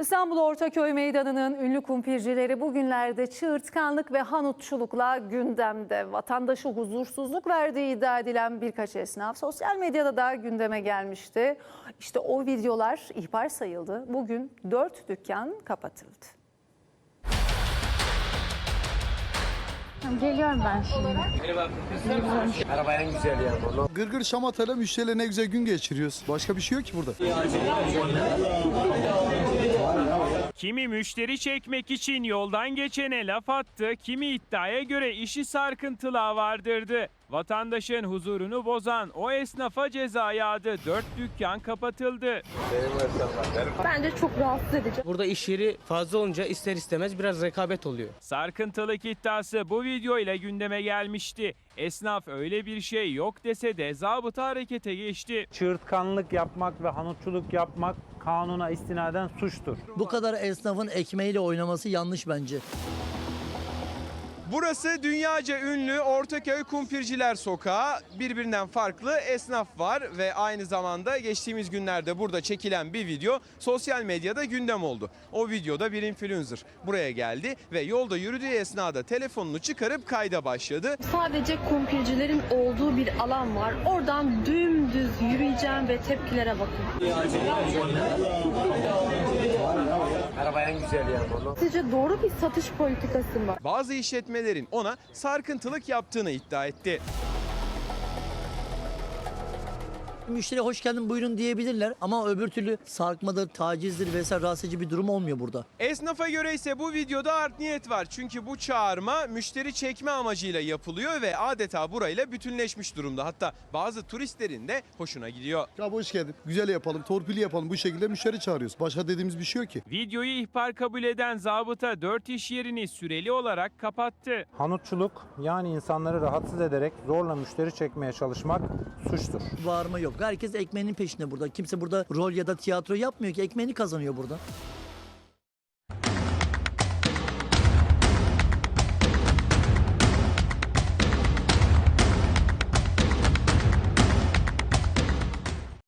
İstanbul Ortaköy Meydanı'nın ünlü kumpircileri bugünlerde çığırtkanlık ve hanutçulukla gündemde. Vatandaşı huzursuzluk verdiği iddia edilen birkaç esnaf sosyal medyada da gündeme gelmişti. İşte o videolar ihbar sayıldı. Bugün dört dükkan kapatıldı. Geliyorum ben şimdi. Araba en güzel yani. Onu Gırgır şamatayla müşteriyle ne güzel gün geçiriyoruz. Başka bir şey yok ki burada. Kimi müşteri çekmek için yoldan geçene laf attı, kimi iddiaya göre işi sarkıntılığa vardırdı. Vatandaşın huzurunu bozan o esnafa ceza yağdı. Dört dükkan kapatıldı. Bence çok rahatsız edici. Burada iş yeri fazla olunca ister istemez biraz rekabet oluyor. Sarkıntılık iddiası bu video ile gündeme gelmişti. Esnaf öyle bir şey yok dese de zabıta harekete geçti. çığırtkanlık yapmak ve hanutçuluk yapmak kanuna istinaden suçtur. Bu kadar esnafın ekmeğiyle oynaması yanlış bence. Burası dünyaca ünlü Ortaköy Kumpirciler Sokağı. Birbirinden farklı esnaf var ve aynı zamanda geçtiğimiz günlerde burada çekilen bir video sosyal medyada gündem oldu. O videoda bir influencer buraya geldi ve yolda yürüdüğü esnada telefonunu çıkarıp kayda başladı. Sadece kumpircilerin olduğu bir alan var. Oradan dümdüz yürüyeceğim ve tepkilere bakın. araba en güzel yani. Sizce doğru bir satış politikası mı? Bazı işletmelerin ona sarkıntılık yaptığını iddia etti. Müşteri hoş geldin buyurun diyebilirler ama öbür türlü sarkmadır, tacizdir vesaire rahatsız edici bir durum olmuyor burada. Esnafa göre ise bu videoda art niyet var. Çünkü bu çağırma müşteri çekme amacıyla yapılıyor ve adeta burayla bütünleşmiş durumda. Hatta bazı turistlerin de hoşuna gidiyor. Ya hoş geldin. Güzel yapalım, torpili yapalım. Bu şekilde müşteri çağırıyoruz. Başka dediğimiz bir şey yok ki. Videoyu ihbar kabul eden zabıta 4 iş yerini süreli olarak kapattı. Hanutçuluk yani insanları rahatsız ederek zorla müşteri çekmeye çalışmak suçtur. Bağırma yok. Herkes ekmeğinin peşinde burada. Kimse burada rol ya da tiyatro yapmıyor ki ekmeğini kazanıyor burada.